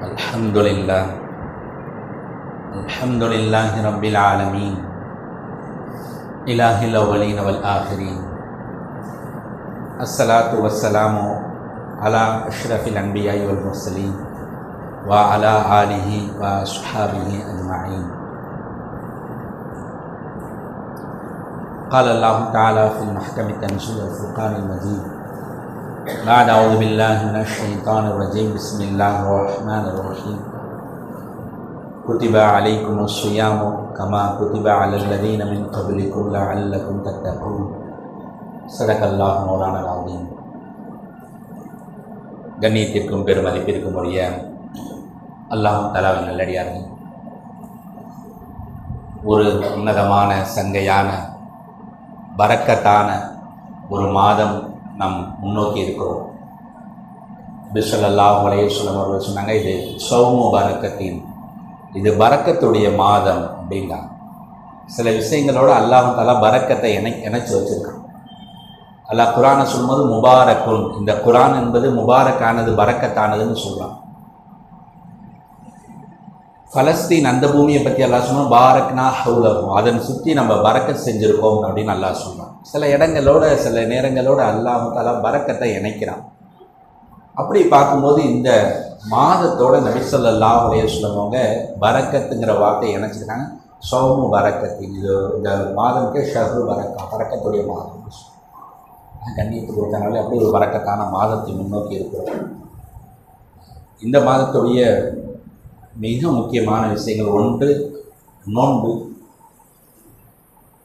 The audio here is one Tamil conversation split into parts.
الحمد لله الحمد لله رب العالمين. إله الأولين والآخرين. الصلاة والسلام على أشرف الأنبياء والمرسلين وعلى آله وأصحابه أجمعين. قال الله تعالى في المحكم التنزيل الفرقان المجيد بعد أعوذ بالله من الشيطان الرجيم بسم الله الرحمن الرحيم كتب عليكم الصيام كما كتب على الذين من قبلكم لعلكم تتقون صدق الله مولانا العظيم கண்ணியத்திற்கும் பெருமதிப்பிற்கும் உரிய அல்லாஹ் தலாவின் நல்லடியார்கள் ஒரு உன்னதமான சங்கையான பரக்கத்தான ஒரு மாதம் நாம் முன்னோக்கி இருக்கிறோம். பிஸ்வல்லாஹ் சொல்ல அவர்கள் சொன்னாங்க இது சௌமு பரக்கத்தின் இது பரக்கத்துடைய மாதம் அப்படின்னா சில விஷயங்களோட அல்லாஹ் தலா பரக்கத்தை இணை இணைச்சி வச்சுருக்கான். அல்லாஹ் குரானை சொல்லும்போது முபாரக்குன் இந்த குரான் என்பது முபாரக்கானது பறக்கத்தானதுன்னு சொல்கிறான் பலஸ்தீன் அந்த பூமியை பற்றி எல்லாம் சொன்னோம் பாரக்னா ஹவுலகும் அதன் சுற்றி நம்ம பறக்க செஞ்சுருக்கோம் அப்படின்னு நல்லா சொன்னோம் சில இடங்களோட சில நேரங்களோட அல்லாமல் பறக்கத்தை இணைக்கிறான். அப்படி பார்க்கும்போது இந்த மாதத்தோட நபிசல்லா உடைய சொல்லுவவங்க பறக்கத்துங்கிற வார்த்தையை இணைச்சிருக்காங்க. சோமு பறக்கத்தின் இது இந்த மாதம்க்கு ஷஹு பறக்கா பறக்கத்துடைய மாதம். கண்ணியத்துக்கு கொடுத்தனால அப்படி ஒரு பறக்கத்தான மாதத்தை முன்னோக்கி இருக்கிறோம். இந்த மாதத்துடைய மிக முக்கியமான விஷயங்கள் ஒன்று நோன்பு.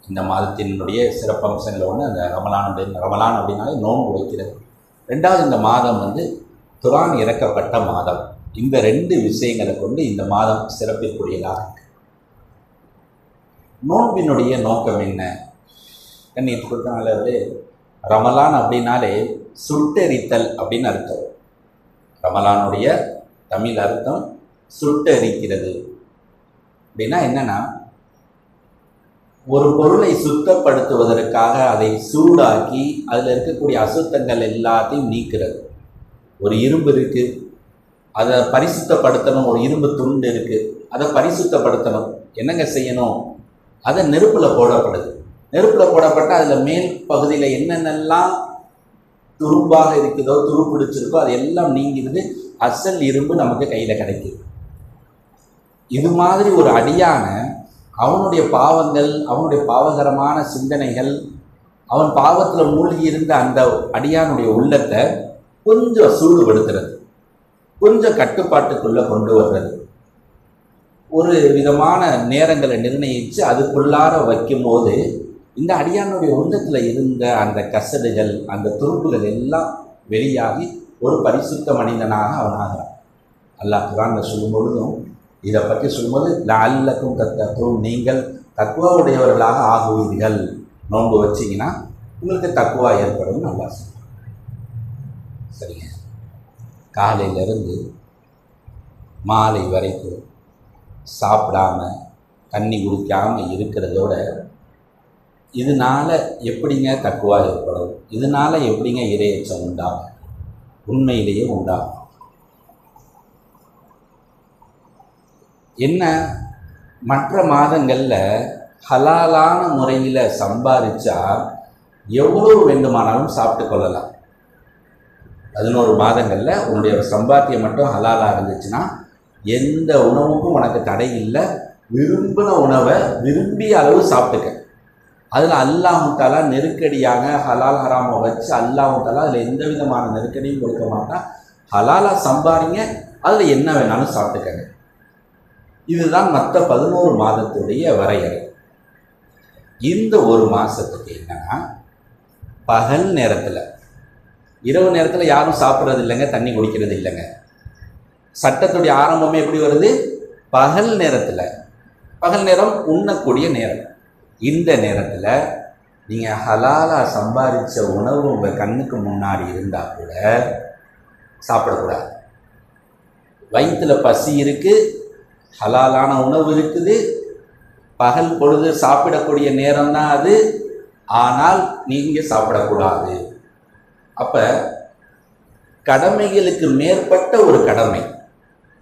இந்த மாதத்தினுடைய சிறப்பம்சங்கள் ஒன்று அந்த ரமலான் அப்படின்னு ரமலான் அப்படின்னாலே நோன்பு வைக்கிறது. ரெண்டாவது இந்த மாதம் வந்து துரான் இறக்கப்பட்ட மாதம். இந்த ரெண்டு விஷயங்களை கொண்டு இந்த மாதம் சிறப்பிற்குரியதாக இருக்கு. நோன்பினுடைய நோக்கம் என்ன? கண்ணியத்து கொடுத்தனாலே ரமலான் அப்படின்னாலே சுட்டெரித்தல் அப்படின்னு அர்த்தம். ரமலானுடைய தமிழ் அர்த்தம் சுட்டரிக்கிறது. அப்படின்னா என்னன்னா ஒரு பொருளை சுத்தப்படுத்துவதற்காக அதை சூடாக்கி அதில் இருக்கக்கூடிய அசுத்தங்கள் எல்லாத்தையும் நீக்கிறது. ஒரு இரும்பு இருக்குது அதை பரிசுத்தப்படுத்தணும். ஒரு இரும்பு துண்டு இருக்குது அதை பரிசுத்தப்படுத்தணும். என்னங்க செய்யணும்? அதை நெருப்பில் போடப்படுது. நெருப்பில் போடப்பட்ட அதில் மேல் பகுதியில் என்னென்னலாம் துரும்பாக இருக்குதோ துரு பிடிச்சிருக்கோ அது எல்லாம் நீங்கிறது அசல் இரும்பு நமக்கு கையில் கிடைக்குது. இது மாதிரி ஒரு அடியான அவனுடைய பாவங்கள் அவனுடைய பாவகரமான சிந்தனைகள் அவன் பாவத்தில் மூழ்கி இருந்த அந்த அடியானுடைய உள்ளத்தை கொஞ்சம் சூடுபடுத்துறது. கொஞ்சம் கட்டுப்பாட்டுக்குள்ளே கொண்டு வர்றது. ஒரு விதமான நேரங்களை நிர்ணயித்து அதுக்குள்ளார வைக்கும்போது இந்த அடியானுடைய உள்ளத்தில் இருந்த அந்த கசடுகள் அந்த துருப்புகள் எல்லாம் வெளியாகி ஒரு பரிசுத்த மனிதனாக அவனாகிறான் அல்லாஹ் குரானில் சொல்லும் பொழுதும் இதை பற்றி சொல்லும்போது அல்லக்கும் தத்தக்கும் நீங்கள் தக்குவாவுடையவர்களாக ஆகுவீர்கள். நோன்பு வச்சிங்கன்னா உங்களுக்கு தக்குவா ஏற்படும் நல்லா சரிங்க. காலையிலேருந்து மாலை வரைக்கும் சாப்பிடாம தண்ணி குடிக்காமல் இருக்கிறதோட இதனால் எப்படிங்க தக்குவா ஏற்படும்? இதனால் எப்படிங்க இரையச்சம் உண்டாகும்? உண்மையிலேயே உண்டாகும். என்ன? மற்ற மாதங்களில் ஹலாலான முறையில் சம்பாதிச்சா எவ்வளோ வேண்டுமானாலும் சாப்பிட்டு கொள்ளலாம். பதினோரு மாதங்களில் உன்னுடைய சம்பாத்தியம் மட்டும் ஹலாலாக இருந்துச்சுன்னா எந்த உணவுக்கும் உனக்கு தடை இல்லை. விரும்பின உணவை விரும்பிய அளவு சாப்பிட்டுக்க. அதில் அல்லாஹாலா நெருக்கடியாக ஹலால் ஹராமை வச்சு அல்லாஹாலா அதில் எந்த விதமான நெருக்கடியும் கொடுக்க மாட்டான். ஹலாலாக சம்பாதிங்க அதில் என்ன வேணாலும் சாப்பிட்டுக்கங்க. இதுதான் மற்ற பதினோரு மாதத்துடைய வரையறை. இந்த ஒரு மாதத்துக்கு என்னன்னா பகல் நேரத்தில் இரவு நேரத்தில் யாரும் சாப்பிட்றது இல்லைங்க தண்ணி குடிக்கிறது இல்லைங்க. சட்டத்துடைய ஆரம்பமே எப்படி வருது? பகல் நேரத்தில். பகல் நேரம் உண்ணக்கூடிய நேரம். இந்த நேரத்தில் நீங்கள் ஹலாலாக சம்பாதிச்ச உணவு உங்கள் கண்ணுக்கு முன்னாடி இருந்தால் கூட சாப்பிடக்கூடாது. வயிற்றில் பசி இருக்குது ஹலாலான உணவு இருக்குது. பகல் பொழுது சாப்பிடக்கூடிய நேரம் தான் அது. ஆனால் நீங்கள் சாப்பிடக்கூடாது. அப்போ கடமைகளுக்கு மேற்பட்ட ஒரு கடமை.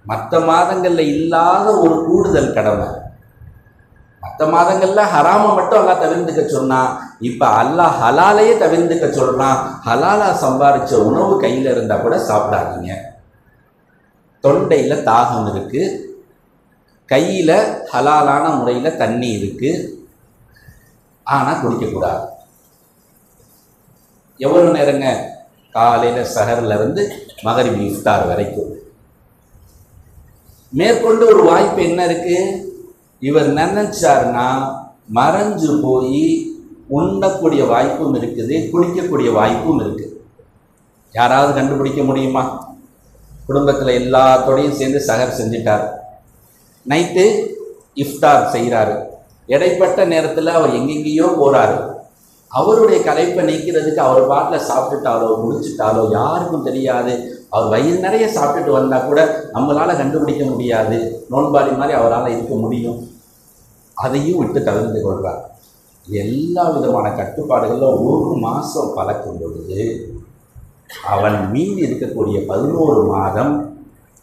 மற்ற மாதங்களில் இல்லாத ஒரு கூடுதல் கடமை. மற்ற மாதங்களில் ஹராமை மட்டும் அல்லாஹ் தவிர்த்துக்க சொன்னான் இப்போ அல்லாஹ் ஹலாலையே தவிர்த்துக்க சொல்கிறான் ஹலாலா சம்பாதிச்ச உணவு கையில் இருந்தால் கூட சாப்பிடாதீங்க. தொண்டையில் தாகம் இருக்குது கையில ஹலாலான முறையில தண்ணி இருக்கு. ஆனா குடிக்கக்கூடாது எவ்வளவு நேரங்க? காலையில சஹர்ல இருந்து இஃப்தார் வரைக்கும். மேற்கொண்டு ஒரு வாய்ப்பு என்ன இருக்கு? இவர் நினைச்சாருன்னா மறைஞ்சு போய் உண்ணக்கூடிய வாய்ப்பும் இருக்குது குளிக்கக்கூடிய வாய்ப்பும் இருக்கு. யாராவது கண்டுபிடிக்க முடியுமா? குடும்பத்தில் எல்லாத்தோடையும் சேர்ந்து சகர் செஞ்சிட்டார். நைட்டு இஃப்தார் செய்கிறாரு இடைப்பட்ட நேரத்தில் அவர் எங்கெங்கேயோ போகிறாரு அவருடைய கலைப்பை நீக்கிறதுக்கு அவர் பாட்டில் சாப்பிட்டுட்டாலோ முடிச்சிட்டாலோ யாருக்கும் தெரியாது. அவர் வயிறு நிறைய சாப்பிட்டுட்டு வந்தால் கூட நம்மளால் கண்டுபிடிக்க முடியாது. நோன்பாளி மாதிரி அவரால் இருக்க முடியும். அதையும் விட்டு தவிர்த்து கொள்வார் எல்லா விதமான கட்டுப்பாடுகளில் ஒரு மாதம் பழக்கும் பொழுது அவன் மீதி இருக்கக்கூடிய பதினோரு மாதம்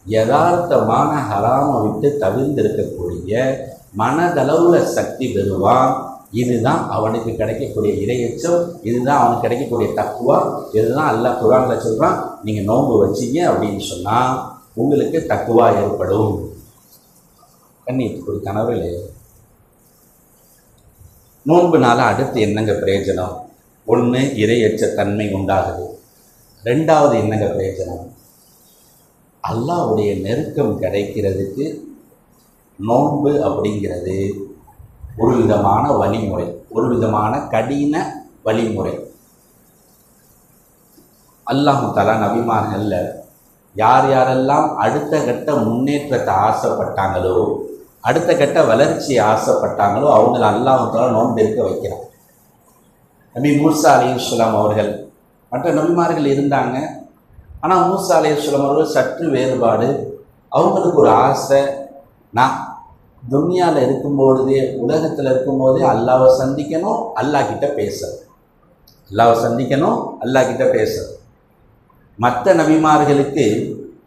யதார்த்தமான ஹராமை விட்டு தவிர்ந்து இருக்கக்கூடிய மனதளவில் சக்தி பெறுவான். இதுதான் அவனுக்கு கிடைக்கக்கூடிய இரையச்சம் இதுதான் அவனுக்கு கிடைக்கக்கூடிய தக்குவா இதுதான் அல்ல குரானில் சொல்கிறான் நீங்கள் நோன்பு வச்சீங்க அப்படின்னு சொன்னால் உங்களுக்கு தக்குவா ஏற்படும். கண்ணியத்துக்கு ஒரு கனவில் நோன்புனால அடுத்து என்னங்க பிரயோஜனம்? ஒன்று இரையச்ச தன்மை உண்டாகுது. ரெண்டாவது என்னங்க பிரயோஜனம்? அல்லாவுடைய நெருக்கம் கிடைக்கிறதுக்கு நோன்பு அப்படிங்கிறது ஒரு விதமான வழிமுறை ஒரு விதமான கடின வழிமுறை. அல்லாஹு தலா நபிமார்கள்ல யார் யாரெல்லாம் அடுத்த கட்ட முன்னேற்றத்தை ஆசைப்பட்டாங்களோ அடுத்த கட்ட வளர்ச்சி ஆசைப்பட்டாங்களோ அவங்கள அல்லாஹு தலா நோன்பு இருக்க வைக்கிறாங்க நபி மூர்சா அலி இஸ்லாம் அவர்கள் மற்ற நபிமார்கள் இருந்தாங்க ஆனால் மூசா அலி அவர்கள் சற்று வேறுபாடு. அவங்களுக்கு ஒரு ஆசை நான் துன்யாவில் இருக்கும்பொழுதே உலகத்தில் இருக்கும்போதே அல்லாவை சந்திக்கணும் அல்லாஹ் கிட்ட பேசணும். அல்லாவை சந்திக்கணும் அல்லாஹ் கிட்ட பேசணும். மற்ற நபிமார்களுக்கு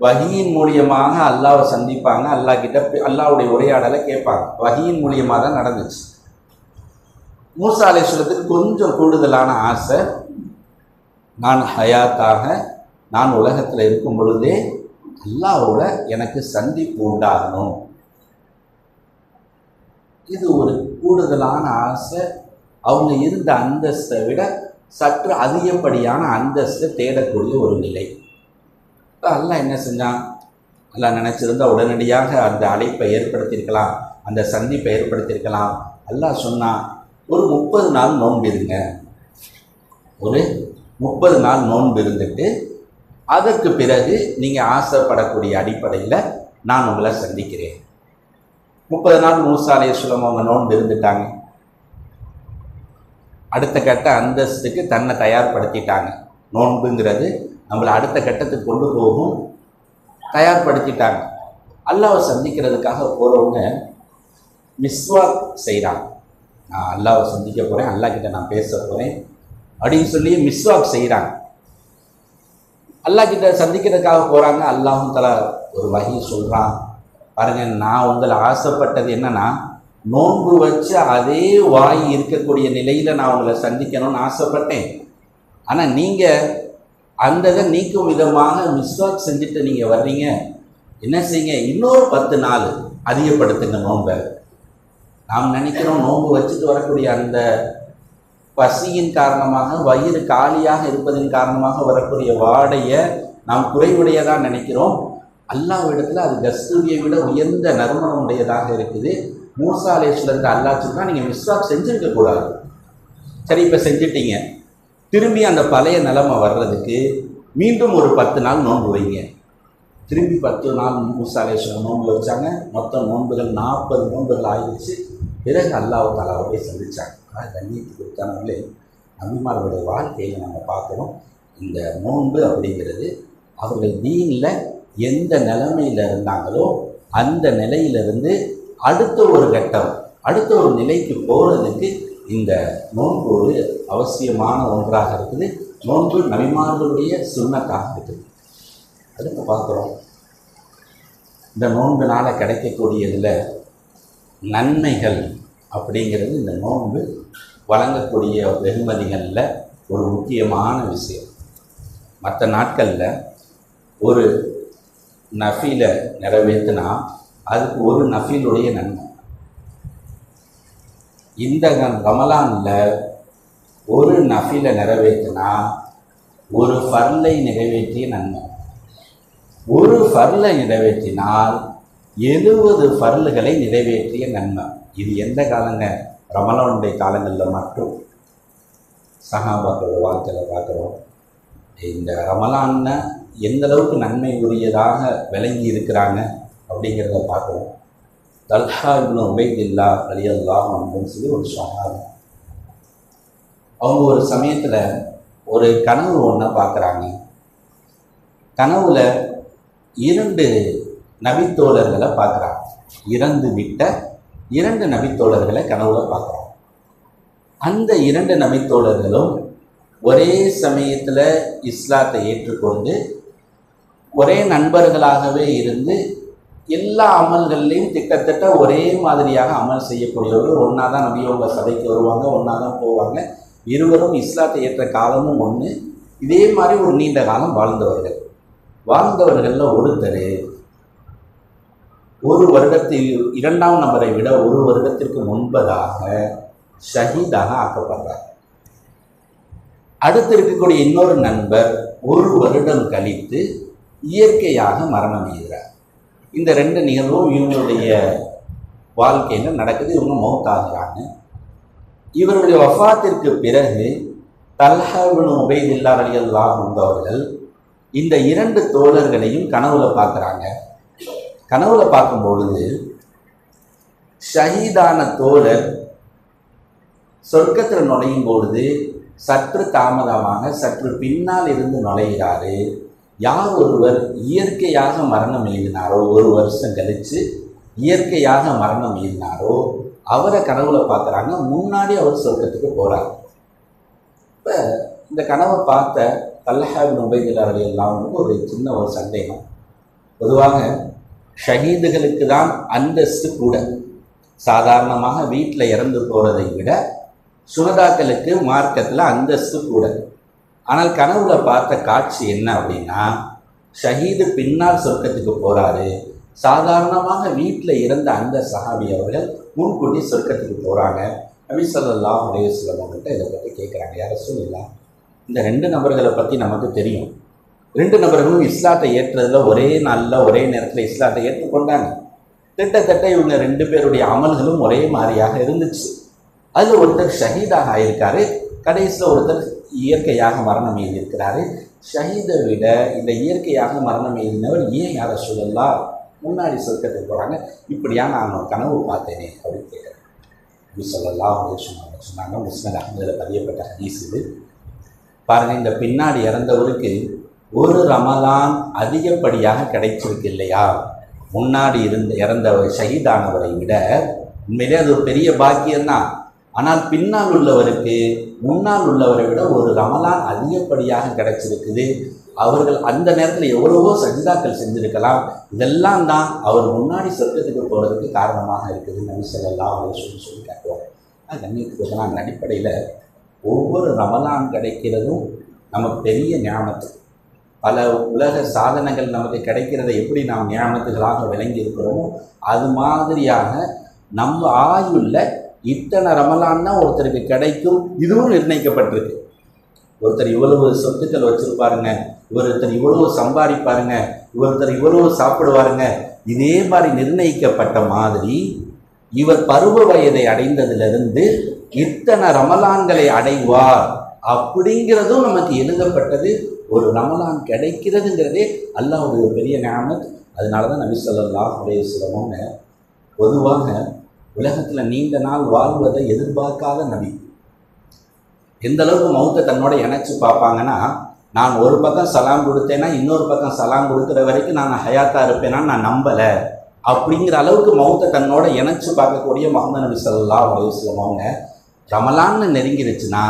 வகியின் மூலியமாக அல்லாவை சந்திப்பாங்க அல்லாஹ் கிட்ட அல்லாவுடைய உரையாடலை கேட்பாங்க. வகியின் மூலியமாக தான் நடந்துச்சு. மூசா அலேஸ்வரத்துக்கு கொஞ்சம் கூடுதலான ஆசை நான் ஹயாத்தாக நான் உலகத்தில் இருக்கும் பொழுதே அல்லாவோட எனக்கு சந்திப்பு உண்டாகணும். இது ஒரு கூடுதலான ஆசை. அவங்க இருந்த அந்தஸ்தை விட சற்று அதிகப்படியான அந்தஸ்தை தேடக்கூடிய ஒரு நிலை. அல்லா என்ன செஞ்சான்? அல்லா நினச்சிருந்தா உடனடியாக அந்த அழைப்பை ஏற்படுத்தியிருக்கலாம் அந்த சந்திப்பை ஏற்படுத்தியிருக்கலாம். அல்லாஹ் சொன்னான் ஒரு முப்பது நாள் நோன்பு இருங்க. ஒரு முப்பது நாள் நோன்பு இருந்துட்டு அதற்கு பிறகு நீங்கள் ஆசைப்படக்கூடிய அடிப்படையில் நான் உங்களை சந்திக்கிறேன். முப்பது நாள் மூசா அலையுஸ்லாம் அவங்க நோன்பு இருந்துட்டாங்க. அடுத்த கட்ட அந்தஸ்துக்கு தன்னை தயார்படுத்திட்டாங்க. நோன்புங்கிறது நம்மளை அடுத்த கட்டத்துக்கு கொண்டு போகும் தயார்படுத்திட்டாங்க. அல்லாவை சந்திக்கிறதுக்காக போகிறவங்க மிஸ்வாக் செய்கிறாங்க நான் அல்லாவை சந்திக்க போகிறேன் அல்லாஹ் கிட்ட நான் பேச போகிறேன் அப்படின்னு சொல்லி மிஸ்வாக் செய்கிறாங்க அல்லாஹ் கிட்ட சந்திக்கிறதுக்காக போகிறாங்க அல்லாஹும் தலா ஒரு வகை சொல்கிறான் பாருங்க நான் உங்களை ஆசைப்பட்டது என்னன்னா நோன்பு வச்சு அதே வாய் இருக்கக்கூடிய நிலையில் நான் உங்களை சந்திக்கணும்னு ஆசைப்பட்டேன். ஆனால் நீங்கள் அந்த இதை நீக்கும் விதமாக மிஸ்வாக் செஞ்சுட்டு நீங்கள் வர்றீங்க. என்ன செய்யுங்க? இன்னொரு பத்து நாள் அதிகப்படுத்துங்க நோன்பை. நாம் நினைக்கிறோம் நோன்பு வச்சுட்டு வரக்கூடிய அந்த பசியின் காரணமாக வயிறு காலியாக இருப்பதன் காரணமாக வரக்கூடிய வாடையை நாம் குறைவுடையதாக நினைக்கிறோம். அல்லாவிடத்தில் அது கஸ்தூரியை விட உயர்ந்த நறுமணம் உடையதாக இருக்குது. மூசா அலேஸ்வரருக்கு அல்லாஹ் சொன்னா நீங்கள் மிஸ்வாக் செஞ்சுருக்க கூடாது. சரி இப்போ செஞ்சிட்டீங்க. திரும்பி அந்த பழைய நிலைமை வர்றதுக்கு மீண்டும் ஒரு பத்து நாள் நோன்பு வைங்க. திரும்பி பத்து நாள் மூசா அலேஸ்வரர் நோன்பு வச்சாங்க. மொத்தம் நோன்புகள் நாற்பது நோன்புகள் ஆயிடுச்சு. பிறகு அல்லாஹ் தாலாவை சந்தித்தாங்க சந்திச்சாங்க ஆனால் கண்ணியத்துக்கு கொடுத்தானவங்களே நபிமார்களுடைய வாழ்க்கையில் நம்ம பார்க்குறோம். இந்த நோன்பு அப்படிங்கிறது அவர்கள் தீனில் எந்த நிலைமையில் இருந்தாங்களோ அந்த நிலையிலிருந்து அடுத்த ஒரு கட்டம் அடுத்த ஒரு நிலைக்கு போகிறதுக்கு இந்த நோன்பு ஒரு அவசியமான ஒன்றாக இருக்குது. நோன்பு நபிமார்களுடைய சுண்ணத்தாக இருக்குது. அடுத்து பார்க்குறோம். இந்த நோன்பினால் கிடைக்கக்கூடியதில் நன்மைகள் அப்படிங்கிறது இந்த நோன்பு வழங்கக்கூடிய வெகுமதிகளில் ஒரு முக்கியமான விஷயம். மற்ற நாட்களில் ஒரு நஃபீல நிறைவேற்றினா அதுக்கு ஒரு நஃபீலுடைய நன்மை. இந்த ரமலானில் ஒரு நஃபீல நிறைவேற்றினா ஒரு ஃபர்லை நிறைவேற்றிய நன்மை. ஒரு ஃபர்லை நிறைவேற்றினால் எழுபது ஃபர்லுகளை நிறைவேற்றிய நன்மை. இது எந்த காலங்க? ரமலானுடைய காலங்களில் மட்டும் சகாபாக்களோட வாழ்க்கையில் பார்க்குறோம். இந்த ரமலான்ன எந்த அளவுக்கு நன்மை உரியதாக விளங்கி இருக்கிறாங்க அப்படிங்கிறத பார்க்குறோம். தல்ஹா இப்னு உபைதில்லா அலியல்லாஹ் அப்படின்னு சொல்லி ஒரு சகாபி அவங்க ஒரு சமயத்தில் ஒரு கனவு ஒன்றை பார்க்குறாங்க கனவுல இரண்டு நபித்தோழர்களை பார்க்குறாங்க இறந்து விட்ட இரண்டு நபித்தோழர்களை கனவுல பார்க்குறாங்க அந்த இரண்டு நபித்தோழர்களும் ஒரே சமயத்தில் இஸ்லாத்தை ஏற்றுக்கொண்டு ஒரே நண்பர்களாகவே இருந்து எல்லா அமல்கள்லையும் திட்டத்தட்ட ஒரே மாதிரியாக அமல் செய்யக்கூடியவர்கள் ஒன்றா தான் நபியோங்க சபைக்கு வருவாங்க ஒன்றா தான் போவாங்க. இருவரும் இஸ்லாத்தை ஏற்ற காலமும் ஒன்று இதே மாதிரி ஒரு நீண்ட காலம் வாழ்ந்தவர்கள். வாழ்ந்தவர்களில் ஒருத்தர் ஒரு வருடத்தில் இரண்டாம் நபரை விட ஒரு வருடத்திற்கு முன்பதாக ஷஹீதாக ஆக்கப்படுறார். அடுத்து இருக்கக்கூடிய இன்னொரு நண்பர் ஒரு வருடம் கழித்து இயற்கையாக மரணம் எய்கிறார் இந்த ரெண்டு நிகழ்வும் இவங்களுடைய வாழ்க்கையில் நடக்குது இவங்க மௌத்தாகிறாங்க. இவருடைய வஃத்திற்கு பிறகு தல்ஹாவின் உபைதில்லா அலி அல்லாஹ் இந்த இரண்டு தோழர்களையும் கனவுல பார்க்குறாங்க. கனவுல பார்க்கும் பொழுது ஷஹீதான தோழர் சொர்க்கத்தில் நுழையும் பொழுது சற்று தாமதமாக சற்று பின்னால் இருந்து நுழைகிறாரு. யார் ஒருவர் இயற்கையாக மரணம் எழுதினாரோ ஒரு வருஷம் கழித்து இயற்கையாக மரணம் எழுதினாரோ அவரை கனவுல பார்க்குறாங்க. முன்னாடி அவர் சொர்க்கத்துக்கு போகிறார் இப்போ இந்த கனவை பார்த்த தல்லஹாபின் உபயதிலார் எல்லாம் ஒரு சின்ன ஒரு சந்தேகம். பொதுவாக ஷஹீதுகளுக்கு தான் அந்தஸ்து கூட. சாதாரணமாக வீட்டில் இறந்து போகிறதை விட சுனதாக்களுக்கு மார்க்கத்தில் அந்தஸ்து கூட. ஆனால் கனவுல பார்த்த காட்சி என்ன அப்படின்னா ஷஹீது பின்னால் சொர்க்கத்துக்கு போகிறாரு சாதாரணமாக வீட்டில் இறந்த அந்த சஹாபி அவர்கள் முன்கூட்டி சொர்க்கத்துக்கு போகிறாங்க நபி உடைய அலைஹி இதை பற்றி கேட்குறாங்க யாரும் சொல்லலாம் இந்த ரெண்டு நபர்களை பற்றி நமக்கு தெரியும். ரெண்டு நபர்களும் இஸ்லாத்தை ஏற்றதில் ஒரே நாளில் ஒரே நேரத்தில் இஸ்லாத்தை ஏற்றுக்கொண்டாங்க. கிட்டத்தட்ட இவங்க ரெண்டு பேருடைய அமல்களும் ஒரே மாதிரியாக இருந்துச்சு. அதில் ஒருத்தர் ஷஹீதாக ஆயிருக்காரு. கடைசியில் ஒருத்தர் இயற்கையாக மரணம் எழுதியிருக்கிறாரு ஷஹீதை விட இந்த இயற்கையாக மரணம் எழுதினவர் ஏன் யாரை சொல்லலாம் முன்னாடி சொர்க்கத்துக்கு போகிறாங்க இப்படியா நான் ஒரு கனவு பார்த்தேனே அப்படின்னு கேட்குறேன் அப்படி சொல்லலாம் அப்படின்னு சொன்னாங்க சொன்னாங்க முஸ்லிம் அகமதில் பதியப்பட்ட ஹதீஸ் இது. பாருங்கள் இந்த பின்னாடி இறந்தவருக்கு ஒரு ரமலான் அதிகப்படியாக கிடைச்சிருக்கு இல்லையா? முன்னாடி இருந்த இறந்த ஷஹீதானவரை விட உண்மையிலே அது ஒரு பெரிய பாக்கியம்தான். ஆனால் பின்னால் உள்ளவருக்கு முன்னால் உள்ளவரை விட ஒரு ரமலான் அதிகப்படியாக கிடைச்சிருக்குது. அவர்கள் அந்த நேரத்தில் எவ்வளவோ சஜிதாக்கள் செஞ்சிருக்கலாம். இதெல்லாம் தான் அவர் முன்னாடி சொர்க்கத்துக்கு போகிறதுக்கு காரணமாக இருக்குது நபி ஸல்லல்லாஹு சொல்லி சொல்லி காட்டுவார். அது கண்ணியத்துக்கு அந்த அடிப்படையில் ஒவ்வொரு ரமலான் கிடைக்கிறதும் நமக்கு பெரிய ஞானத்துக்கு பல உலக சாதனைகள் நமக்கு கிடைக்கிறதை எப்படி நாம் ஞாபகத்துகளாக விளங்கி இருக்கிறோமோ அது மாதிரியாக நம்ம ஆயுள்ள இத்தனை ரமலான் தான் ஒருத்தருக்கு கிடைக்கும் இதுவும் நிர்ணயிக்கப்பட்டிருக்கு. ஒருத்தர் இவ்வளவு சொத்துக்கள் வச்சுருப்பாருங்க ஒருத்தர் இவ்வளவு சம்பாதிப்பாருங்க ஒருத்தர் இவ்வளவு சாப்பிடுவாருங்க இதே மாதிரி நிர்ணயிக்கப்பட்ட மாதிரி இவர் பருவ வயதை அடைந்ததிலிருந்து இத்தனை ரமலான்களை அடைவார். அப்படிங்கிறதும் நமக்கு எழுதப்பட்டது. ஒரு ரமலான் கிடைக்கிறதுங்கிறதே அல்லாஹ்வுடைய ஒரு பெரிய ஞாபகம் அதனால தான் நபி ஸல்லல்லாஹு அலைஹி பொதுவாக உலகத்தில் நீண்ட நாள் வாழ்வதை எதிர்பார்க்காத நபி. எந்த அளவுக்கு மௌத்தை தன்னோட இணைச்சு பார்ப்பாங்கன்னா நான் ஒரு பக்கம் சலாம் கொடுத்தேன்னா இன்னொரு பக்கம் சலாம் கொடுக்குற வரைக்கும் நான் ஹயாத்தா இருப்பேன்னா நான் நம்பலை. அப்படிங்கிற அளவுக்கு மௌத்தை தன்னோட இணைச்சு பார்க்கக்கூடிய முகமது நபி ஸல்லல்லாஹு அலைஹி ரமலான்னு நெருங்கிடுச்சுன்னா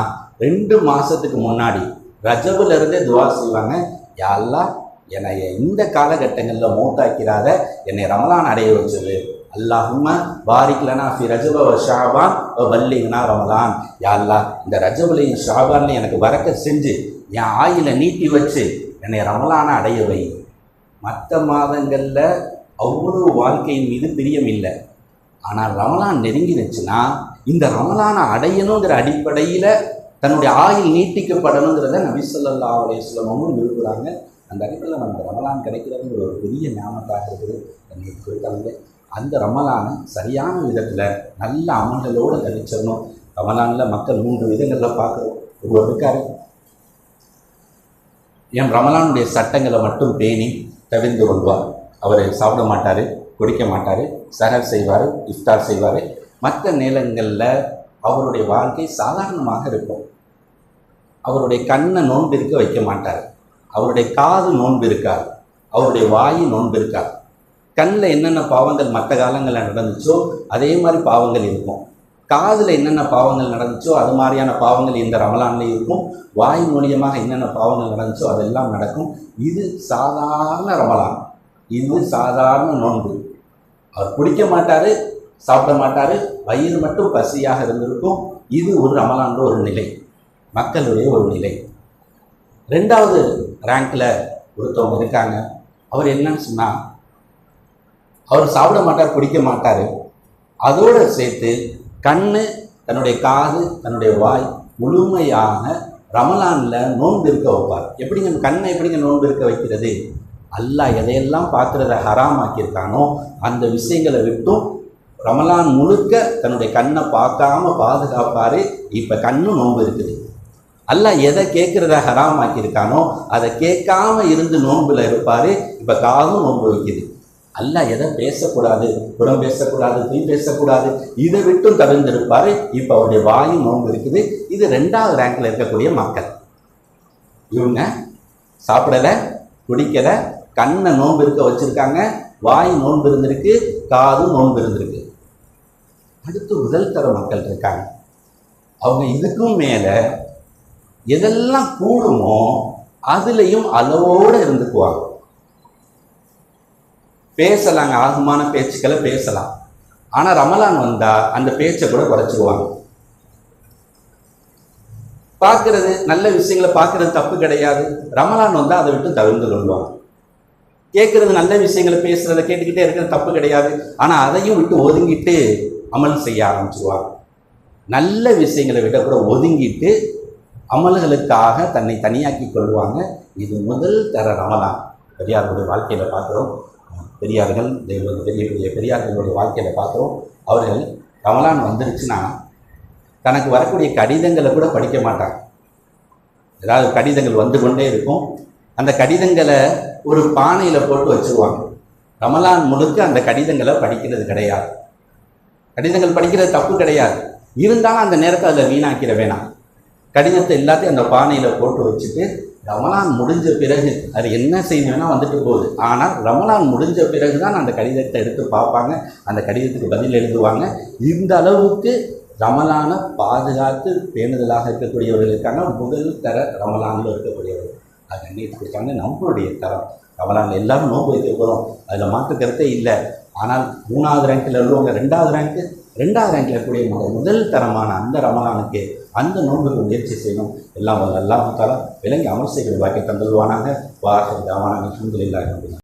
ரெண்டு மாதத்துக்கு முன்னாடி ரஜபுலேருந்தே துவா செய்வாங்க. யாரெல்லாம் என்னை இந்த காலகட்டங்களில் மூத்தாக்கிறாத என்னை ரமலான் அடைய வச்சது. அல்லாஹும்ம பாரிக்லனா ஃபி ரஜப ஷாபான் வல்லிங்கனா ரமலான். யா இந்த ரஜபுலையும் ஷாபான்லையும் எனக்கு வரக்க செஞ்சு என் ஆயில நீட்டி வச்சு என்னை ரமலான அடைய வை. மற்ற மாதங்களில் அவ்வளவு வாழ்க்கையின் மீது பிரியம் இல்லை. ஆனால் ரமலான் நெருங்கிருச்சுன்னா இந்த ரமலானை அடையணுங்கிற அடிப்படையில் தன்னுடைய ஆயுள் நீட்டிக்கப்படணுங்கிறத நபிசல்லா ஸல்லல்லாஹு அலைஹி விரும்புகிறாங்க அந்த அடிப்படையில் நமக்கு ரமலான் கிடைக்கிறதுங்கிற ஒரு பெரிய ஞாபகத்தாக இருக்குது. என்னை குறித்தாங்க அந்த ரமலானை சரியான விதத்தில் நல்ல அமல்களோடு கழிச்சிடணும் ரமலானில் மக்கள் மூன்று விதங்களில் பார்க்குறோம். ஒருவர் இருக்காரு. என் ரமலானுடைய சட்டங்களை மட்டும் பேணி தவிர்ந்து கொள்வார். அவர் சாப்பிட மாட்டார் குடிக்க மாட்டார் சஹர் செய்வார் இஃப்தார் செய்வார். மற்ற நேரங்களில் அவருடைய வாழ்க்கை சாதாரணமாக இருக்கும். அவருடைய கண்ணை நோன்பிருக்க வைக்க மாட்டார். அவருடைய காது நோன்பு இருக்காது அவருடைய வாய் நோன்பு இருக்காது கண்ணில் என்னென்ன பாவங்கள் மற்ற காலங்களில் நடந்துச்சோ அதே மாதிரி பாவங்கள் இருக்கும். காதில் என்னென்ன பாவங்கள் நடந்துச்சோ அது மாதிரியான பாவங்கள் இந்த ரமலான்லேயும் இருக்கும். வாய் மூலியமாக என்னென்ன பாவங்கள் நடந்துச்சோ அதெல்லாம் நடக்கும். இது சாதாரண ரமலான். இது சாதாரண நோன்பு. அவர் குடிக்க மாட்டார் சாப்பிட மாட்டார். வயிறு மட்டும் பசியாக இருந்திருக்கும். இது ஒரு ரமலான்ற ஒரு நிலை. மக்களுடைய ஒரு நிலை. ரெண்டாவது ரேங்கில் ஒருத்தவங்க இருக்காங்க. அவர் என்னன்னு சொன்னால் அவர் சாப்பிட மாட்டார் குடிக்க மாட்டார். அதோடு சேர்த்து கண் தன்னுடைய காது தன்னுடைய வாய் முழுமையாக ரமலானில் நோன்பு இருக்க வைப்பார். எப்படிங்க கண்ணை எப்படிங்க நோன்பு இருக்க வைக்கிறது? அல்லா எதையெல்லாம் பார்க்குறத ஹராமாக்கியிருக்கானோ அந்த விஷயங்களை விட்டும் ரமலான் முழுக்க தன்னுடைய கண்ணை பார்க்காம பாதுகாப்பார். இப்போ கண்ணும் நோன்பு இருக்குது. அல்லாஹ் எதை கேட்குறத ஹராமாக்கியிருக்கானோ அதை கேட்காம இருந்து நோன்பில் இருப்பார். இப்போ காதும் நோன்பு வைக்குது. அல்லாஹ் எதை பேசக்கூடாது? புறம் பேசக்கூடாது தீ பேசக்கூடாது? இதை விட்டும் தவிர்ந்திருப்பார். இப்போ அவருடைய வாயும் நோன்பு இருக்குது. இது ரெண்டாவது ரேங்கில் இருக்கக்கூடிய மக்கள். இவங்க சாப்பிடலை குடிக்கலை கண்ணை நோன்பு இருக்க வச்சுருக்காங்க. வாய் நோன்பு இருந்திருக்கு காதும் நோன்பு இருந்திருக்கு. அடுத்து முதல் தர மக்கள் இருக்காங்க. அவங்க இதுக்கும் மேலே எதெல்லாம் கூடுமோ அதுலேயும் அளவோடு இருந்துக்குவாங்க. பேசலாங்க ஆகுமான பேச்சுக்களை பேசலாம். ஆனால் ரமலான் வந்தால் அந்த பேச்சை கூட குறைச்சிக்குவாங்க. பார்க்கறது நல்ல விஷயங்களை பார்க்கறது தப்பு கிடையாது. ரமலான் வந்தால் அதை விட்டு தவிர்ந்து கொள்வாங்க. கேட்குறது நல்ல விஷயங்களை பேசுகிறத கேட்டுக்கிட்டே இருக்கிறது தப்பு கிடையாது. ஆனால் அதையும் விட்டு ஒதுங்கிட்டு அமல் செய்ய ஆரம்பிச்சிருவாங்க. நல்ல விஷயங்களை விட கூட ஒதுங்கிட்டு அமல்களுக்காக தன்னை தனியாக்கி கொள்வாங்க. இது முதல் தர ரமலான். பெரியார்களுடைய வாழ்க்கையில் பார்க்குறோம். பெரியார்கள் தெய்வ பெரிய பெரிய பெரியார்களுடைய வாழ்க்கையில் பார்க்குறோம். அவர்கள் ரமலான் வந்துருச்சுன்னா தனக்கு வரக்கூடிய கடிதங்களை கூட படிக்க மாட்டாங்க. ஏதாவது கடிதங்கள் வந்து கொண்டே இருக்கும். அந்த கடிதங்களை ஒரு பானையில் போட்டு வச்சுருவாங்க. ரமலான் முழுக்க அந்த கடிதங்களை படிக்கிறது கிடையாது. கடிதங்கள் படிக்கிறது தப்பு கிடையாது. இருந்தாலும் அந்த நேரத்தை அதில் வீணாக்கிட வேணாம். கடிதத்தை எல்லாத்தையும் அந்த பானையில் போட்டு வச்சுட்டு ரமலான் முடிஞ்ச பிறகு அது என்ன செய்யணும்னா வந்துட்டு போகுது. ஆனால் ரமலான் முடிஞ்ச பிறகு தான் அந்த கடிதத்தை எடுத்து பார்ப்பாங்க. அந்த கடிதத்துக்கு பதில் எழுதுவாங்க. இந்த அளவுக்கு ரமலானை பாதுகாத்து பேணுதலாக இருக்கக்கூடியவர்கள் இருக்காங்க. முதல் தர ரமலானில் இருக்கக்கூடியவர்கள். அது கண்ணியத்து கொடுத்தாங்க நம்மளுடைய தரம். ரமலான் எல்லாரும் நோன்பு வைக்க போகிறோம் அதில் மாற்று கருத்தே இல்லை. ஆனால் மூணாவது ரேங்கில் உள்ளவங்க ரெண்டாவது ரேங்க்கு ரெண்டாவது ரேங்கில் இருக்கக்கூடிய முதல் தரமான அந்த ரமலானுக்கு அந்த நோன்புகள் முயற்சி செய்யணும். எல்லாம் வல்ல விலங்கி அமல் செய்கிற பாக்கிய தந்துள்வானாங்க வாசல் தாவானாங்க அல்ஹம்துலில்லாஹி